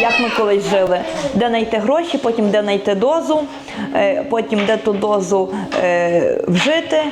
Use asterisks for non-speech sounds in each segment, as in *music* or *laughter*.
як ми колись жили, де знайти гроші, потім де знайти дозу, е, потім де ту дозу е, вжити.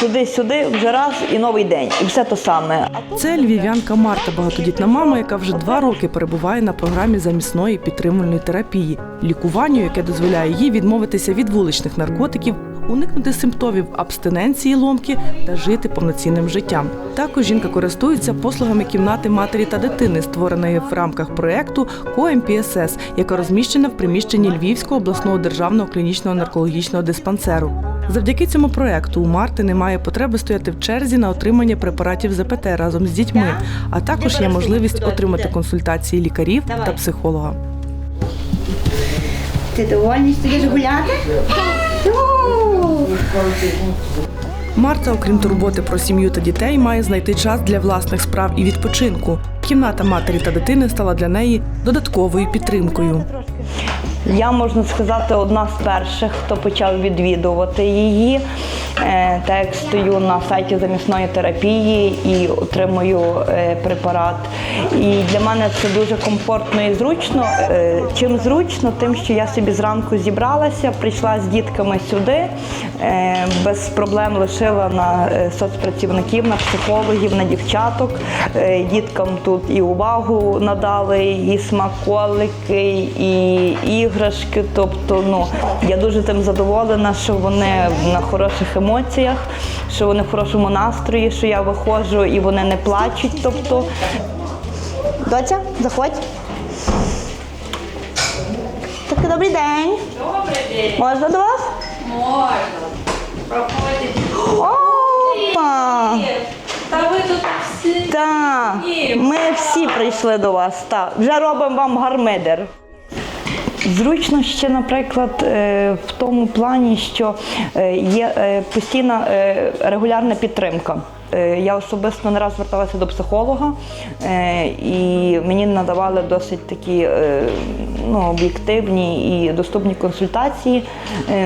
Туди-сюди вже раз і новий день, і все то саме. Це львів'янка Марта, багатодітна мама, яка вже два роки перебуває на програмі замісної підтримувальної терапії, лікуванню, яке дозволяє їй відмовитися від вуличних наркотиків, уникнути симптомів абстиненції ломки та жити повноцінним життям. Також жінка користується послугами кімнати матері та дитини, створеної в рамках проекту КОМПСС, яка розміщена в приміщенні Львівського обласного державного клінічного наркологічного диспансеру. Завдяки цьому проекту у Марти немає потреби стояти в черзі на отримання препаратів ЗПТ разом з дітьми, а також є можливість отримати консультації лікарів та психолога. Ти довольний, що йдеш гуляти? Марта, окрім турботи про сім'ю та дітей, має знайти час для власних справ і відпочинку. Кімната матері та дитини стала для неї додатковою підтримкою. Я можна сказати одна з перших, хто почав відвідувати її. Е, Так стою на сайті замісної терапії і отримую е, препарат. І для мене це дуже комфортно і зручно. Е, Чим зручно, тим, що я собі зранку зібралася, прийшла з дітками сюди, без проблем лишила на соцпрацівників, на психологів, на дівчаток. Діткам тут і увагу надали, і смаколики, і іграшки. Тобто, ну я дуже тим задоволена, що вони на хороших емоціях, що вони в хорошому настрої, що я виходжу і вони не плачуть. Тобто, доця, заходь. Так, добрий день. Добрий день. Можна до вас? Можна. Проходьте. Опа! Та ви тут всі. так, ми всі прийшли до вас. Так, вже робимо вам гармидер. Зручно ще, наприклад, е, в тому плані, що е, є е, постійна регулярна підтримка. Я особисто не раз зверталася до психолога, і мені надавали досить такі ну, об'єктивні і доступні консультації.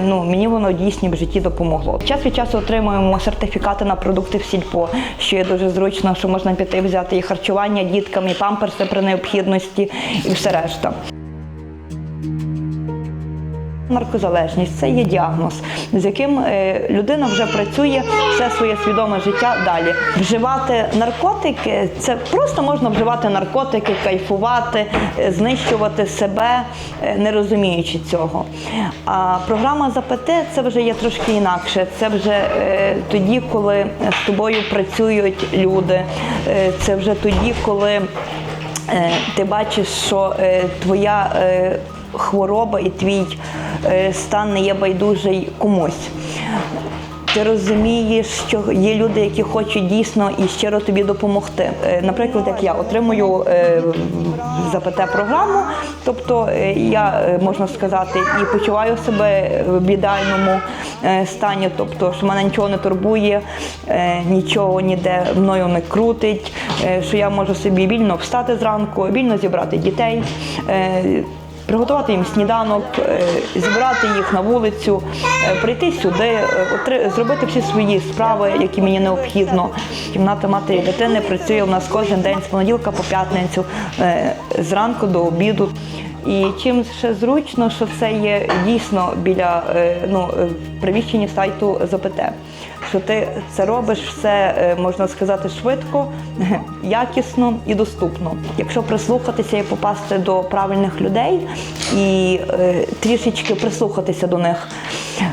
Ну, мені воно дійсно в житті допомогло. Час від часу отримуємо сертифікати на продукти в сільпо, що є дуже зручно, що можна піти взяти і харчування діткам, і памперси при необхідності, і все решта. Наркозалежність це є діагноз, з яким е, людина вже працює все своє свідоме життя далі. Вживати наркотики це просто можна вживати наркотики, кайфувати, е, знищувати себе, е, не розуміючи цього. А програма ЗАПТ це вже є трошки інакше. Це вже тоді, коли з тобою працюють люди, це вже тоді, коли ти бачиш, що твоя хвороба і твій е, стан не є байдужий комусь. Ти розумієш, що є люди, які хочуть дійсно і щиро тобі допомогти. Е, Наприклад, як я отримую е, ЗПТ програму, тобто я можна сказати і почуваю себе в ідеальному е, стані, тобто що мене нічого не турбує, нічого ніде мною не крутить, що я можу собі вільно встати зранку, вільно зібрати дітей. Приготувати їм сніданок, е, зібрати їх на вулицю, е, прийти сюди, е, зробити всі свої справи, які мені необхідно. Кімната матері дитини працює у нас кожен день з понеділка по п'ятницю, зранку до обіду. І чим ще зручно, що це є дійсно біля е, ну, е, в приміщенні сайту ЗПТ. Що ти це робиш все, е, можна сказати, швидко, *laughs* якісно і доступно. Якщо прислухатися і попасти до правильних людей і е, трішечки прислухатися до них,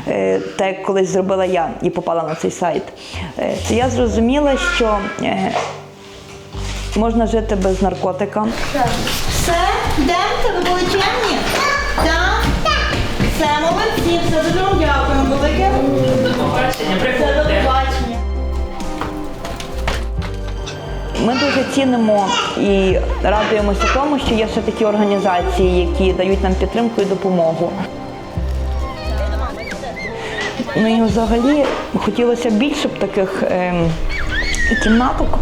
е, так як колись зробила я і попала на цей сайт, е, то я зрозуміла, що е, можна жити без наркотика. Все, йдемте, ви були чемні? Так? Все, молодці, все дуже вам дякуємо, велике. До побачення. Все, до Приходьте. побачення. Ми дуже цінимо і радуємося тому, що є ще такі організації, які дають нам підтримку і допомогу. Ну і взагалі хотілося б більше б таких ем, кімнаток